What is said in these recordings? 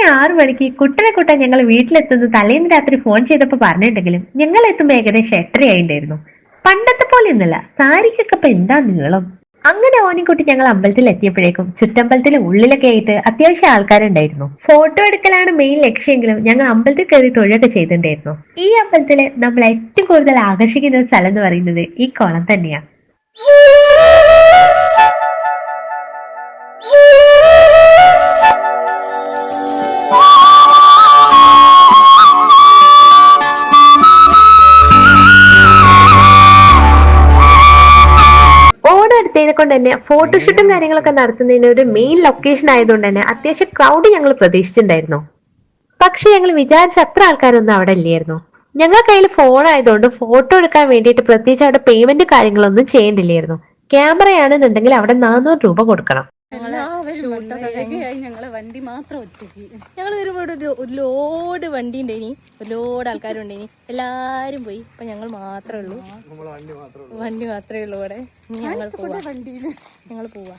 രാത്രി ആറു മണിക്ക് കുട്ടനെ കുട്ടൻ ഞങ്ങൾ വീട്ടിലെത്തുന്നത് തലേന്ന് രാത്രി ഫോൺ ചെയ്തപ്പോൾ പറഞ്ഞിട്ടുണ്ടെങ്കിലും ഞങ്ങൾ എത്തുമ്പോൾ ഏകദേശം എട്ടരയായിണ്ടായിരുന്നു പണ്ടത്തെ പോലെ ഒന്നല്ല സാരിക്കൊക്കെ ഇപ്പൊ എന്താ നീളം? അങ്ങനെ ഓനിക്കുട്ടി ഞങ്ങൾ അമ്പലത്തിൽ എത്തിയപ്പോഴേക്കും ചുറ്റമ്പലത്തിൽ ഉള്ളിലൊക്കെ ആയിട്ട് അത്യാവശ്യം ആൾക്കാരുണ്ടായിരുന്നു. ഫോട്ടോ എടുക്കലാണ് മെയിൻ ലക്ഷ്യമെങ്കിലും ഞങ്ങൾ അമ്പലത്തിൽ കയറി തൊഴിലൊക്കെ ചെയ്തിട്ടുണ്ടായിരുന്നു. ഈ അമ്പലത്തിൽ നമ്മൾ ഏറ്റവും കൂടുതൽ ആകർഷിക്കുന്ന സ്ഥലം എന്ന് പറയുന്നത് ഈ കുളം തന്നെയാണ് എടുത്തതിനെ കൊണ്ട് തന്നെ ഫോട്ടോഷൂട്ടും കാര്യങ്ങളൊക്കെ നടത്തുന്നതിന് ഒരു മെയിൻ ലൊക്കേഷൻ ആയതുകൊണ്ട് തന്നെ അത്യാവശ്യം ക്രൗഡ് ഞങ്ങൾ പ്രതീക്ഷിച്ചിട്ടുണ്ടായിരുന്നു. പക്ഷെ ഞങ്ങൾ വിചാരിച്ച അത്ര ആൾക്കാരൊന്നും അവിടെ ഇല്ലായിരുന്നു. ഞങ്ങൾ കയ്യിൽ ഫോൺ ആയതുകൊണ്ട് ഫോട്ടോ എടുക്കാൻ വേണ്ടിയിട്ട് പ്രത്യേകിച്ച് അവിടെ പേയ്മെന്റ് കാര്യങ്ങളൊന്നും ചെയ്യേണ്ടില്ലായിരുന്നു. ക്യാമറയാണെന്നുണ്ടെങ്കിൽ അവിടെ നാനൂറ് രൂപ കൊടുക്കണം. ഞങ്ങൾ വണ്ടി മാത്രം ഒറ്റയ്ക്ക്. ഞങ്ങൾ വരുമ്പോൾ ഒരു ലോഡ് വണ്ടി ഉണ്ടേനി. ഒരു ലോഡ് ആൾക്കാരുണ്ടായിനി എല്ലാരും പോയി. അപ്പൊ ഞങ്ങൾ മാത്രമേ ഉള്ളൂ. വണ്ടി മാത്രമേ ഉള്ളൂ. ഇവിടെ. ഞങ്ങൾ പോവാ. ഞങ്ങൾ പോവാ.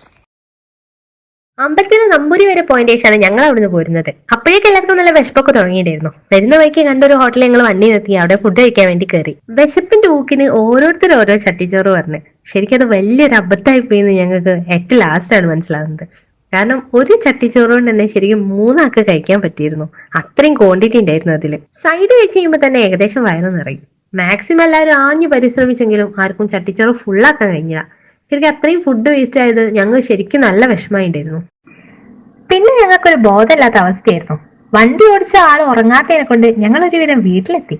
അമ്പലത്തിൽ നിന്ന് നമ്പൂരി വരെ പോയിന്റ് ആണ് ഞങ്ങൾ അവിടുന്ന് പോരുന്നത്. അപ്പോഴേക്കും എല്ലാവർക്കും നല്ല വിശപ്പൊക്കെ തുടങ്ങിയിട്ടായിരുന്നു വരുന്ന വഴിക്ക് കണ്ടൊരു ഹോട്ടലിൽ ഞങ്ങൾ വണ്ടി നിർത്തി. അവിടെ ഫുഡ് കഴിക്കാൻ വേണ്ടി കയറി വിശപ്പിന്റെ ഊക്കിന് ഓരോരുത്തർ ഓരോ ചട്ടിച്ചോറ് പറഞ്ഞു. ശരിക്കും അത് വലിയൊരു അബദ്ധമായി പോയി ഞങ്ങൾക്ക് ഏറ്റവും ലാസ്റ്റ് ആണ് മനസ്സിലാവുന്നത് കാരണം ഒരു ചട്ടിച്ചോറ് കൊണ്ട് തന്നെ ശരിക്കും മൂന്നാക്ക് കഴിക്കാൻ പറ്റിയിരുന്നു. അത്രയും ക്വാണ്ടിറ്റി ഉണ്ടായിരുന്നു അതിൽ സൈഡ് വെച്ച് കഴിയുമ്പോൾ തന്നെ ഏകദേശം വയറ് നിറയും. മാക്സിമം എല്ലാവരും ആഞ്ഞു പരിശ്രമിച്ചെങ്കിലും ആർക്കും ചട്ടിച്ചോറ് ഫുള്ളാക്കാൻ കഴിഞ്ഞില്ല. ശരിക്കും അത്രയും ഫുഡ് വേസ്റ്റ് ആയത് ഞങ്ങൾ ശരിക്കും നല്ല വിഷമമായിട്ടായിരുന്നു പിന്നെ ഞങ്ങൾക്കൊരു ബോധമില്ലാത്ത അവസ്ഥയായിരുന്നു. വണ്ടി ഓടിച്ച ആൾ ഉറങ്ങാത്തതിനെ കൊണ്ട് ഞങ്ങൾ ഒരുവിധം വീട്ടിലെത്തി.